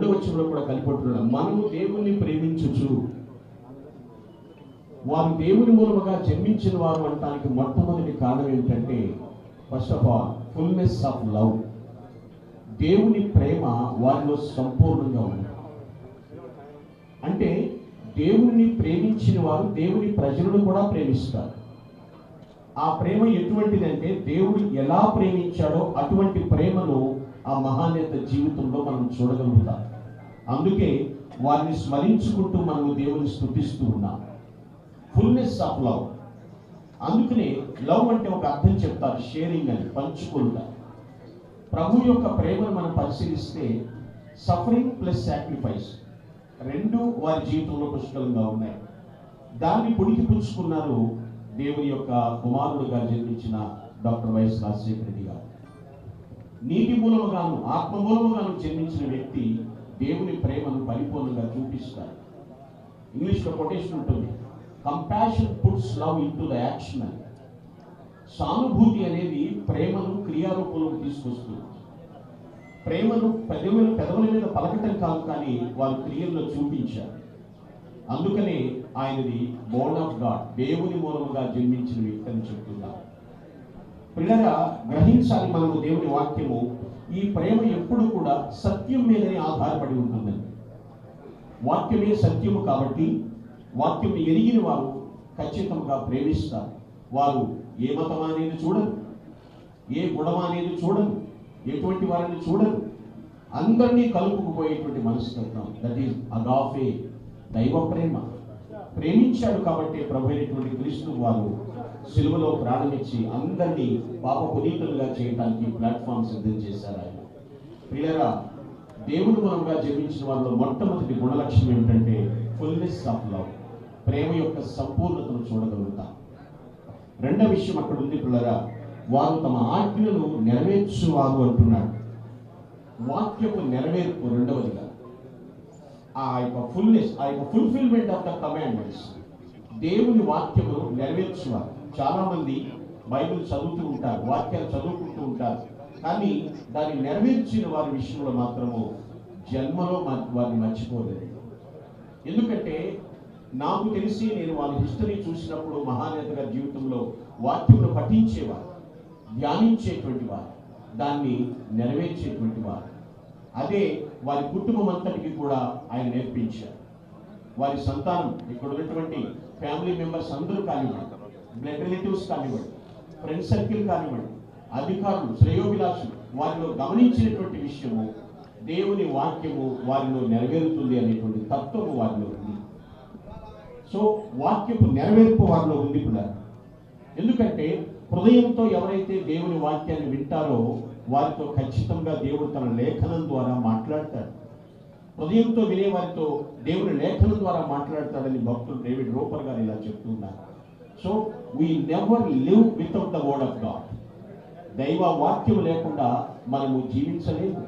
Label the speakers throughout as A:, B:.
A: రెండవ వచనంలో కూడా కలిపడుతున్నాడు మనము దేవుణ్ణి ప్రేమించుచు వారు దేవుని మూలముగా జన్మించిన వారు అనటానికి మొట్టమొదటి కారణం ఏమిటంటే first of all fullness of love దేవుని ప్రేమ వారిలో సంపూర్ణంగా ఉంది. అంటే దేవుని ప్రేమించిన వారు దేవుని ప్రజలను కూడా ప్రేమిస్తారు. ఆ ప్రేమ ఎటువంటిదంటే దేవుడు ఎలా ప్రేమించాడో అటువంటి ప్రేమను ఆ మహానేత జీవితంలో మనం చూడగలుగుతాం. అందుకే వారిని స్మరించుకుంటూ మనము దేవుని స్థుతిస్తూ ఉన్నాం. ఫుల్నెస్ ఆఫ్ లవ్ అందుకనే లవ్ అంటే ఒక అర్థం చెప్తారు షేరింగ్ అని పంచుకుంటా ప్రభు యొక్క ప్రేమను మనం పరిశీలిస్తే సఫరింగ్ ప్లస్ సాక్రిఫైస్ రెండు వారి జీవితంలో పుష్కలంగా ఉన్నాయి. దాన్ని పుడికి పుచ్చుకున్నారు దేవుని యొక్క కుమారుడుగా జన్మించిన డాక్టర్ వైఎస్ రాజశేఖర రెడ్డి గారు. నీటి మూలముగాను ఆత్మ మూలముగాను జన్మించిన వ్యక్తి దేవుని ప్రేమను పరిపూర్ణంగా చూపిస్తారు. ఇంగ్లీష్లో కొటేషన్ ఉంటుంది. Compassion puts love into the action అని సానుభూతి అనేది ప్రేమను క్రియారూపంలోకి తీసుకొస్తుంది. ప్రేమను పెదవుల పెదవుల మీద పలకటం కాదు కానీ వారు క్రియల్లో చూపించారు. అందుకనే ఆయనది బోర్న్ ఆఫ్ గాడ్. దేవుని మూలముగా జన్మించిన వ్యక్తి అని చెప్తున్నారు. పిల్లగా గ్రహించాలి మనము దేవుని వాక్యము. ఈ ప్రేమ ఎప్పుడు కూడా సత్యం మీదనే ఆధారపడి ఉంటుంది. వాక్యమే సత్యము కాబట్టి వాక్యం ఎరిగిన వారు ఖచ్చితంగా ప్రేమిస్తారు. వారు ఏ మతం అనేది చూడరు. ఏ గుణం అనేది చూడరు. ఎటువంటి వారిని చూడరు. అందరినీ కలుపుకుపోయేటువంటి మనస్తత్వం. దట్ ఈస్ అగాఫే దైవ ప్రేమ. ప్రేమించాడు కాబట్టి ప్రభు అయినటువంటి క్రీస్తు వారు సిలువలో ప్రారంభించి అందరినీ పాప పునీతులుగా చేయడానికి ప్లాట్ఫామ్ సిద్ధం చేశారు ఆయన. ప్రియరా దేవుడు మూలంగా జన్మించిన వారిలో మొట్టమొదటి గుణలక్ష్యం ఏమిటంటే ఫుల్నెస్ ఆఫ్ లవ్ ప్రేమ యొక్క సంపూర్ణతను చూడగలుగుతాం. రెండవ విషయం అక్కడ ఉంది పిల్లరా వారు తమ ఆజ్ఞలను నెరవేర్చువారు అంటున్నాడు. వాక్యపు నెరవేర్పు రెండవదిగా ఆ యొక్క ఫుల్నెస్ ఆ యొక్క ఫుల్ఫిల్మెంట్ ఆఫ్ ద కమాండ్మెంట్స్ దేవుని వాక్యము నెరవేర్చువారు. చాలా మంది బైబిల్ చదువుతూ ఉంటారు వాక్యాలు చదువుకుంటూ ఉంటారు. కానీ దాన్ని నెరవేర్చిన వారి విషయంలో మాత్రము జన్మలో మ- వారిని మర్చిపోలేదు. ఎందుకంటే నాకు తెలిసి నేను వాళ్ళ హిస్టరీ చూసినప్పుడు మహానేత గారి జీవితంలో వాక్యమును పఠించేవారు ధ్యానించేటువంటి వారు దాన్ని నెరవేర్చేటువంటి వారు. అదే వారి కుటుంబం అంతటికి కూడా ఆయన నేర్పించారు. వారి సంతానం ఇక్కడ ఉన్నటువంటి ఫ్యామిలీ మెంబర్స్ అందరూ కానివ్వండి బ్లడ్ రిలేటివ్స్ కానివ్వండి ఫ్రెండ్ సర్కిల్ కానివ్వండి అధికారులు శ్రేయోభిలాషులు వారిలో గమనించినటువంటి విషయము దేవుని వాక్యము వారిలో నెరవేరుతుంది అనేటువంటి తత్వము వారిలో ఉంది. సో వాక్యపు నెరవేర్పు వారిలో ఉంది కూడా. ఎందుకంటే హృదయంతో ఎవరైతే దేవుని వాక్యాన్ని వింటారో వారితో ఖచ్చితంగా దేవుడు తన లేఖనం ద్వారా మాట్లాడతాడు. హృదయంతో వినే వారితో దేవుని లేఖనం ద్వారా మాట్లాడతాడని భక్తులు డేవిడ్ రోపర్ గారు ఇలా చెప్తున్నారు so we never live without the word of God దైవ వాక్యం లేకుండా మనము జీవించలేము.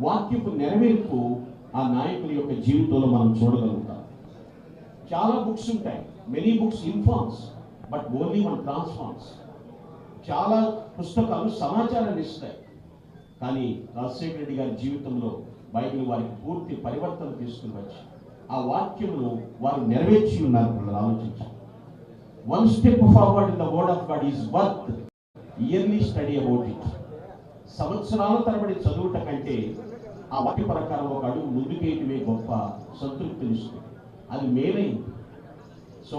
A: వాక్యపు నెరవేర్పు ఆ నాయకుల యొక్క జీవితంలో మనం చూడగలుగుతాం. చాలా బుక్స్ ఉంటాయి. Many books informs but only one transforms చాలా పుస్తకాలు సమాచారాన్ని ఇస్తాయి. కానీ రాజశేఖర రెడ్డి గారి జీవితంలో బైబిల్ వారికి పూర్తి పరివర్తన తీసుకుని వచ్చి ఆ వాక్యమును వారు నెరవేర్చి ఉన్నారు పిల్లలు ఆలోచించి one step forward in the word of God is worth yearly study about it సంవత్సరాల తరబడి చదువుట కంటే ఆ వాక్య ప్రకారం ఒక అడుగు ముందుకేయటమే గొప్ప సంతృప్తినిస్తుంది. అది మేలైంది. So